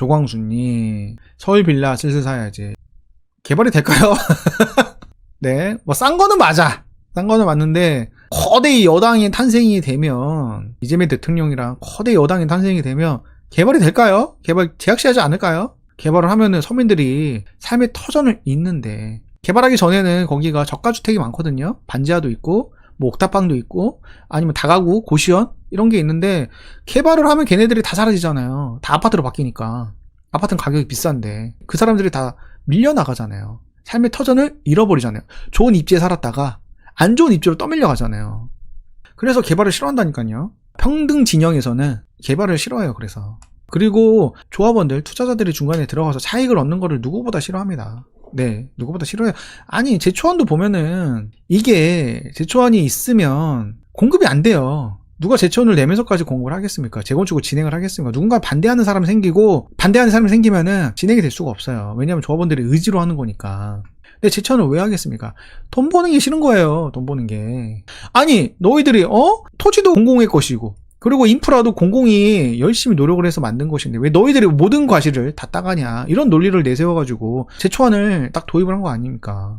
조광수님, 서울 빌라 슬슬 사야지. 개발이 될까요? 네, 뭐 싼 거는 맞아. 싼 거는 맞는데 거대 여당이 탄생이 되면 이재명 대통령이랑 거대 여당이 탄생이 되면 개발이 될까요? 개발 제약시하지 않을까요? 개발을 하면은 서민들이 삶의 터전을 잇는데 개발하기 전에는 거기가 저가주택이 많거든요. 반지하도 있고 뭐 옥탑방도 있고 아니면 다가구 고시원 이런 게 있는데 개발을 하면 걔네들이 다 사라지잖아요. 다 아파트로 바뀌니까 아파트는 가격이 비싼데 그 사람들이 다 밀려 나가잖아요. 삶의 터전을 잃어버리잖아요. 좋은 입지에 살았다가 안 좋은 입지로 떠밀려 가잖아요. 그래서 개발을 싫어한다니까요. 평등 진영에서는 개발을 싫어해요. 그래서 그리고 조합원들 투자자들이 중간에 들어가서 차익을 얻는 거를 누구보다 싫어합니다. 네, 누구보다 싫어해요. 아니 제초안도 보면은 이게 제초안이 있으면 공급이 안 돼요. 누가 제초안을 내면서까지 공급을 하겠습니까? 재건축을 진행을 하겠습니까? 누군가 반대하는 사람이 생기고 반대하는 사람이 생기면은 진행이 될 수가 없어요. 왜냐하면 조합원들이 의지로 하는 거니까. 근데 제초안을 왜 하겠습니까? 돈 버는 게 싫은 거예요. 돈 버는 게. 아니 너희들이 어 토지도 공공의 것이고 그리고 인프라도 공공이 열심히 노력을 해서 만든 것인데 왜 너희들이 모든 과실을 다 따가냐 이런 논리를 내세워가지고 제초안을 딱 도입을 한 거 아닙니까?